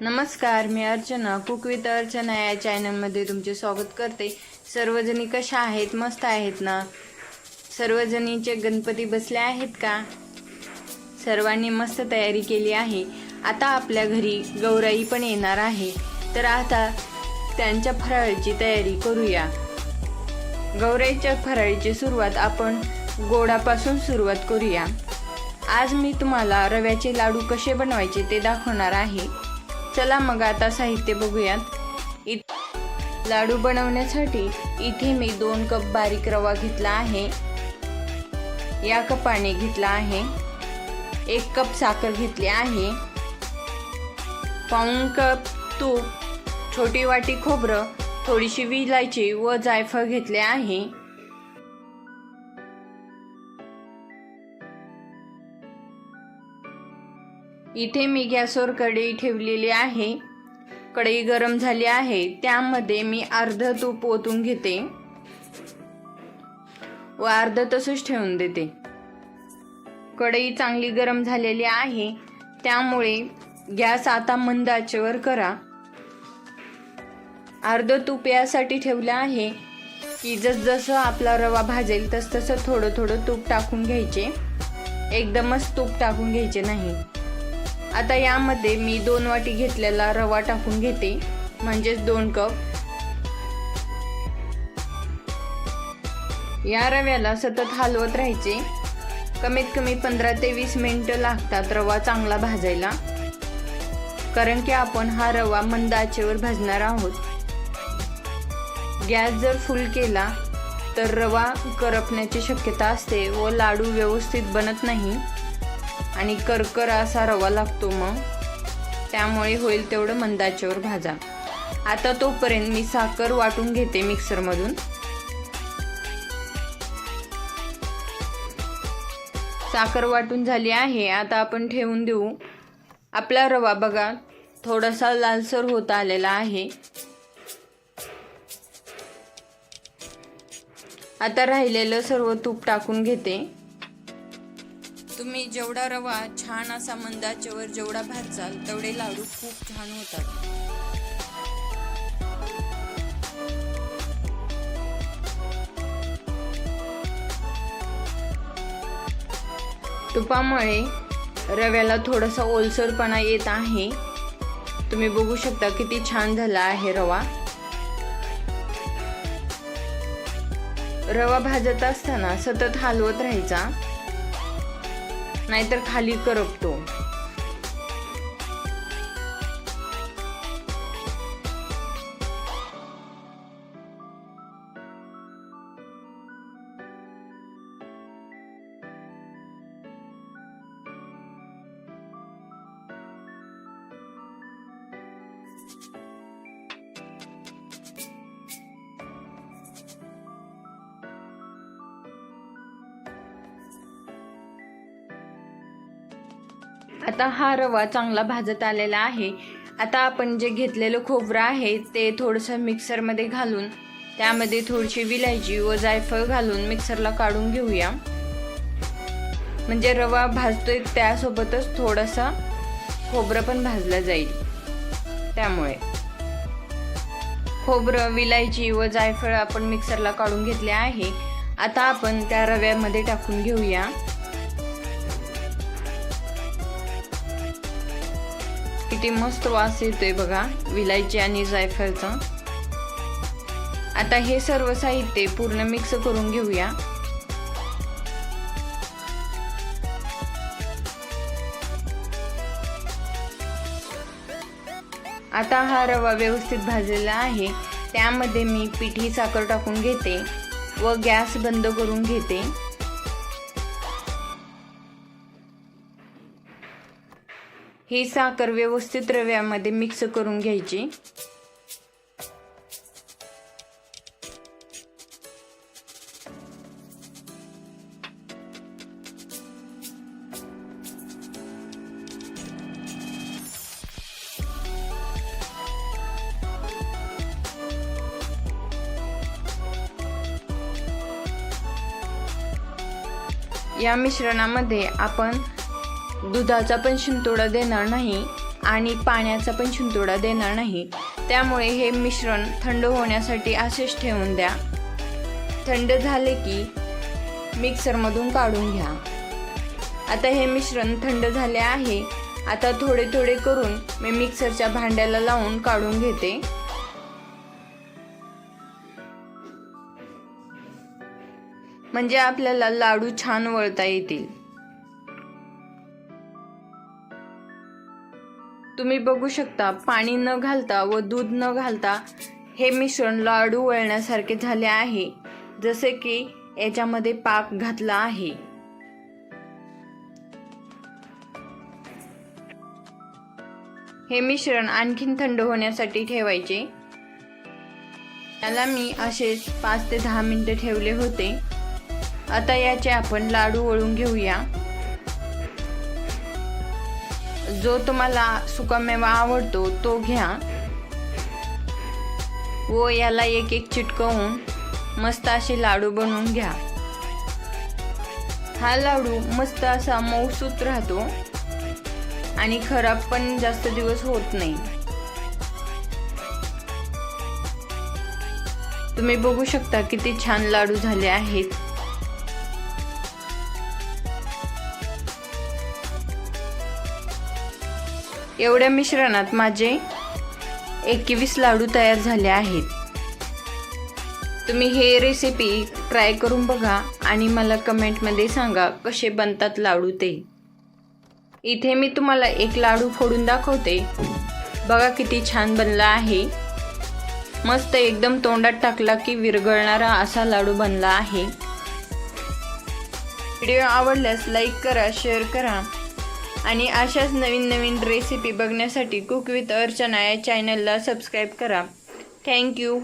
नमस्कार मी Archana cook with Archana या चॅनलमध्ये तुमचे स्वागत करते. सर्वजणी कशा आहेत? मस्त आहेत ना? सर्वजणीचे गणपती बसले आहेत का? सर्वांनी मस्त तयारी केली आहे. आता आपल्या घरी गौराई पण येणार आहे. तर आता त्यांच्या फराळीची तयारी करूया. गौराईच्या फराळीची सुरुवात आपण गोडापासून सुरुवात करूया. आज मी तुम्हाला रव्याचे लाडू कसे बनवायचे ते दाखवणार आहे. चला मग आता साहित्य बघूयात. इत लाडू बनवण्यासाठी इथे मी दोन कप बारीक रवा घेतला आहे. या कपाने घेतला आहे. एक कप साखर घेतली आहे. पाऊण कप तूप छोटी वाटी खोबरं थोडीशी विलायची व जायफळ घेतले आहे. इथे मी गॅसवर कढई ठेवलेली आहे. कढई गरम झाली आहे. त्यामध्ये मी अर्ध तूप ओतून घेते. व अर्ध तसंच ठेवून देते. कढई चांगली गरम झालेली आहे. त्यामुळे गॅस आता मंद आचेवर करा. अर्ध तूप यासाठी ठेवलं आहे की जसजसं आपला रवा भाजेल तसतसं थोडं थोडं तूप टाकून घ्यायचे. एकदमच तूप टाकून घ्यायचे नाही. आता यामध्ये मी दोन वाटी घेतलेला रवा टाकून घेते म्हणजेच दोन कप. या रव्याला सतत हलवत राहायचे. कमीत कमी पंधरा ते वीस मिनिटं लागतात रवा चांगला भाजायला. कारण की आपण हा रवा मंद आचेवर भाजणार आहोत. गॅस जर फुल केला तर रवा करपण्याची शक्यता असते व लाडू व्यवस्थित बनत नाही. आणि करकर असा रवा लागतो मग. त्यामुळे होईल तेवढं मंदाच्यावर भाजा. आता तोपर्यंत मी साखर वाटून घेते मिक्सरमधून. साखर वाटून झाली आहे. आता आपण ठेवून देऊ. आपला रवा बघा थोडासा लालसर होत आलेला आहे. आता राहिलेलं सर्व तूप टाकून घेते. तुम्ही जेवढा रवा छान असा मंदाच्यावर जेवढा भाजाल तेवढे लाडू खूप छान होतात. तुपामुळे रव्याला थोडासा ओलसरपणा येत आहे. तुम्ही बघू शकता किती छान झाला आहे रवा. रवा भाजत असताना सतत हलवत राहायचा. नाहीतर खाली करपतो. आता हा रवा चांगला भाजत आलेला आहे. आता आपण जे घेतलेलं खोबरं आहे ते थोडंसं मिक्सरमध्ये घालून त्यामध्ये थोडीशी विलायची व जायफळ घालून मिक्सरला काढून घेऊया. म्हणजे रवा भाजतोय त्यासोबतच थोडासा खोबरं पण भाजलं जाईल. त्यामुळे. खोबरं विलायची व जायफळ आपण मिक्सरला काढून घेतले आहे. आता आपण त्या रव्यामध्ये टाकून घेऊया. किती मस्त वास येतोय बघा विलायची आणि जायफळचा. आता हे सर्व साहित्य पूर्ण मिक्स करून घेऊया. आता हा रवा व्यवस्थित भाजलेला आहे. त्यामध्ये मी पिठी साखर टाकून घेते व गॅस बंद करून घेते. ही साखर व्यवस्थित रव्यामध्ये मिक्स करून घ्यायची. या मिश्रणामध्ये आपण दुधाचा पण शिंतोडा देणार नाही आणि पाण्याचा पण शिंतोडा देणार नाही. त्यामुळे हे मिश्रण थंड होण्यासाठी असेच ठेवून द्या. थंड झाले की मिक्सरमधून काढून घ्या. आता हे मिश्रण थंड झाले आहे. आता थोडे थोडे करून मी मिक्सरच्या भांड्याला लावून काढून घेते. म्हणजे आपल्याला लाडू छान वळता येतील. तुम्ही बघू शकता पाणी न घालता व दूध न घालता हे मिश्रण लाडू वळण्यासारखे झाले आहे जसे की याच्यामध्ये पाक घातला आहे. हे मिश्रण आणखीन थंड होण्यासाठी ठेवायचे. याला मी असेच पाच ते दहा मिनिटं ठेवले होते. आता याचे आपण लाडू वळून घेऊया. जो तुम्हाला सुकामेवा आवडतो तो घ्या. व याला एक एक चिटकवून मस्त असे लाडू बनवून घ्या. हा लाडू मस्त असा मऊसूत राहतो आणि खराब पण जास्त दिवस होत नाही. तुम्ही बघू शकता किती छान लाडू झाले आहेत. एवढ्या मिश्रणात माझे एकवीस लाडू तयार झाले आहेत. तुम्ही हे रेसिपी ट्राय करून बघा आणि मला कमेंटमध्ये सांगा कसे बनतात लाडू ते. इथे मी तुम्हाला एक लाडू फोडून दाखवते. बघा किती छान बनला आहे. मस्त एकदम तोंडात टाकला की विरघळणारा असा लाडू बनला आहे. व्हिडिओ आवडल्यास लाईक करा शेअर करा. आणि अशाच नवीन नवीन रेसिपी बघण्यासाठी कुक विथ अर्चना या चॅनलला सबस्क्राईब करा. थँक्यू